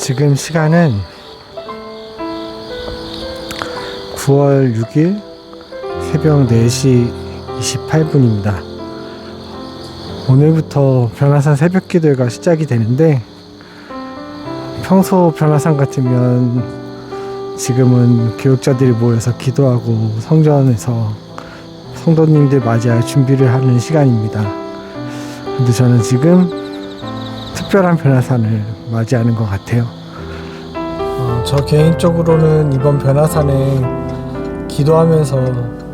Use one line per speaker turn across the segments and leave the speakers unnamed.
지금 시간은 9월 6일 새벽 4시 28분입니다. 오늘부터 변화산 새벽 기도회가 시작이 되는데 평소 변화산 같으면 지금은 교육자들이 모여서 기도하고 성전에서 성도님들 맞이할 준비를 하는 시간입니다. 근데 저는 지금 특별한 변화산을 맞이하는 것 같아요. 어, 저 개인적으로는 이번 변화산에 기도하면서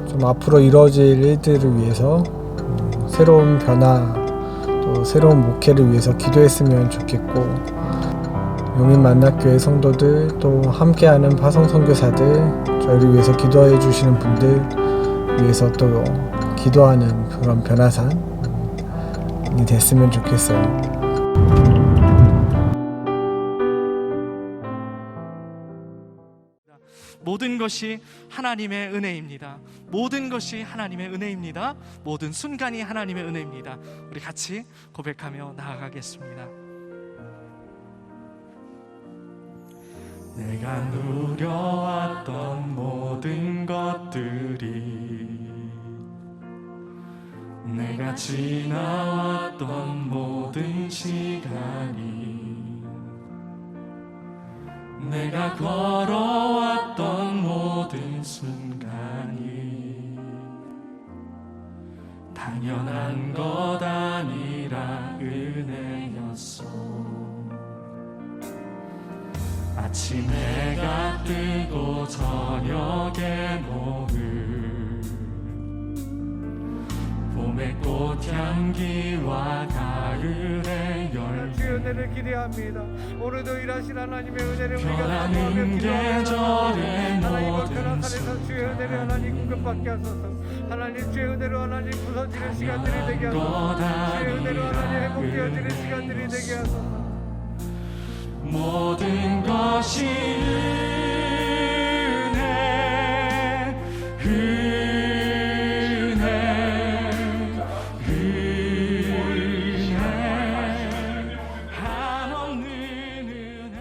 좀 앞으로 이루어질 일들을 위해서 음, 새로운 변화 또 새로운 목회를 위해서 기도했으면 좋겠고 용인 만납교회 성도들 또 함께하는 파송 선교사들 저희를 위해서 기도해 주시는 분들 위해서 또 기도하는 그런 변화산이 됐으면 좋겠어요.
모든 것이 하나님의 은혜입니다. 모든 것이 하나님의 은혜입니다. 모든 순간이 하나님의 은혜입니다. 우리 같이 고백하며 나아가겠습니다. 내가 누려왔던 모든 것들이 내가 지나왔던 모든 시간이 내가 걸어 당연한 것 아니라 은혜였어 아침 해가 뜨고 저녁에 노을 봄의 꽃향기와 가을의 열매
주의 은혜를 기대합니다. 오늘도 일하신 하나님의 은혜를 우리가
변하는
사모하며 기도합니다.
계절의
하나님
모든
변화산에서 주의 은혜를 하나님 공급받게 하소서. 하나님 주의 은혜로 하나님 부서지는 시간들이 되게 하소서. 주의 은혜로 하나님 회복되어지는 시간들이 되게 하소서.
모든 것이 은혜 은혜 은혜 한없는 은혜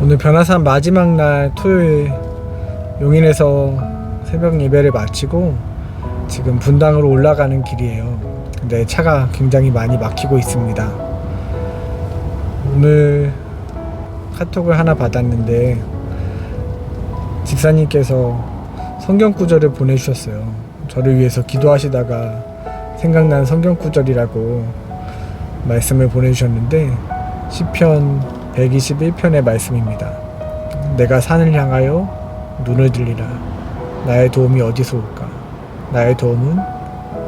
오늘 변화산 마지막 날 토요일 용인에서 새벽 예배를 마치고 지금 분당으로 올라가는 길이에요. 근데 차가 굉장히 많이 막히고 있습니다. 오늘 카톡을 하나 받았는데 집사님께서 성경 구절을 보내주셨어요. 저를 위해서 기도하시다가 생각난 성경 구절이라고 말씀을 보내주셨는데 시편 121편의 말씀입니다. 내가 산을 향하여 눈을 들리라. 나의 도움이 어디서 올까? 나의 도움은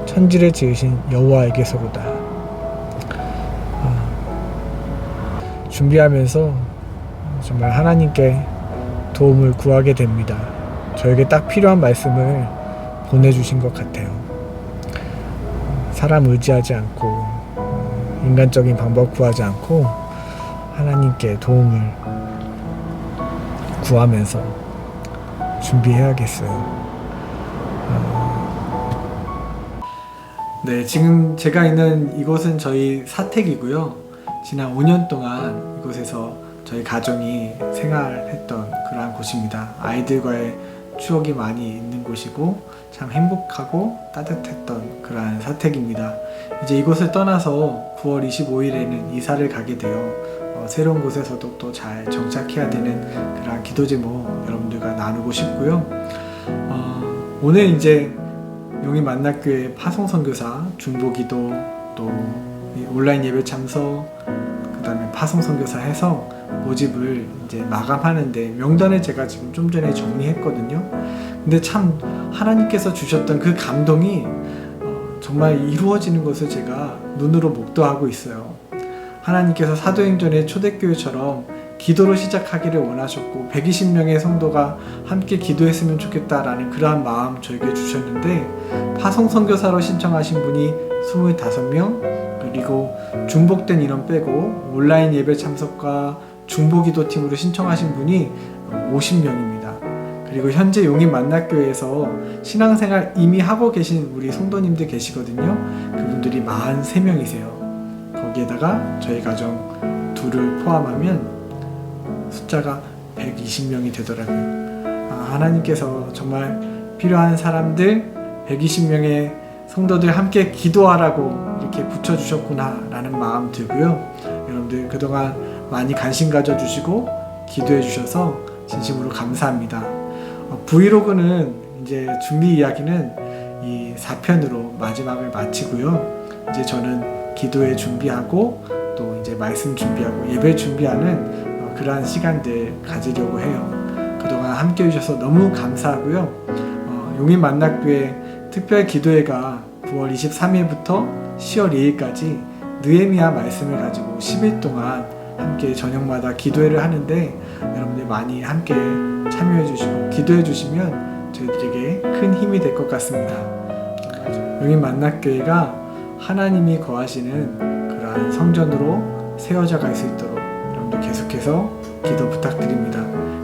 천지를 지으신 여호와에게서로다. 아, 준비하면서 정말 하나님께 도움을 구하게 됩니다. 저에게 딱 필요한 말씀을 보내주신 것 같아요. 사람 의지하지 않고 어, 인간적인 방법 구하지 않고 하나님께 도움을 구하면서 준비해야겠어요. 어, 네, 지금 제가 있는 이곳은 저희 사택이고요. 지난 5년 동안 이곳에서 저희 가정이 생활했던 그러한 곳입니다. 아이들과의 추억이 많이 있는 곳이고 참 행복하고 따뜻했던 그러한 사택입니다. 이제 이곳을 떠나서 9월 25일에는 이사를 가게 되어 어, 새로운 곳에서도 또 잘 정착해야 되는 그러한 기도 제목 여러분들과 나누고 싶고요. 어, 오늘 이제 용인 만납교회 파송 선교사 중보기도 또이 온라인 예배 참석 그다음에 파송 선교사 해서 모집을 이제 마감하는데 명단을 제가 지금 좀 전에 정리했거든요. 근데 참 하나님께서 주셨던 그 감동이 어, 정말 이루어지는 것을 제가 눈으로 목도하고 있어요. 하나님께서 사도행전의 초대교회처럼 기도로 시작하기를 원하셨고 120명의 성도가 함께 기도했으면 좋겠다라는 그러한 마음 저에게 주셨는데 파송 선교사로 신청하신 분이 25명 그리고 중복된 인원 빼고 온라인 예배 참석과 중보기도 팀으로 신청하신 분이 50명입니다. 그리고 현재 용인 만납교회에서 신앙생활 이미 하고 계신 우리 성도님들 계시거든요. 그분들이 43명이세요. 거기에다가 저희 가정 둘을 포함하면 숫자가 120명이 되더라고요. 아, 하나님께서 정말 필요한 사람들 120명의 성도들 함께 기도하라고 이렇게 붙여주셨구나라는 마음 들고요. 여러분들 그동안 많이 관심 가져주시고 기도해 주셔서 진심으로 감사합니다. 어, 브이로그는 이제 준비 이야기는 이 4편으로 마지막을 마치고요. 이제 저는 기도회 준비하고 또 이제 말씀 준비하고 예배 준비하는 어, 그러한 시간들 가지려고 해요. 그동안 함께 해주셔서 너무 감사하고요. 어, 용인 만낙교회 특별 기도회가 9월 23일부터 10월 2일까지 느헤미야 말씀을 가지고 10일 동안 함께 저녁마다 기도회를 하는데 여러분들 많이 함께 참여해 주시고 기도해 주시면 저희들에게 큰 힘이 될 것 같습니다. 용인 만낙교회가 하나님이 거하시는 그러한 성전으로 세워져 갈 수 있도록 계속해서 기도 부탁드립니다.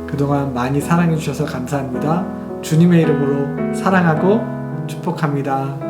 그동안 많이 사랑해 주셔서 감사합니다. 주님의 이름으로 사랑하고 축복합니다.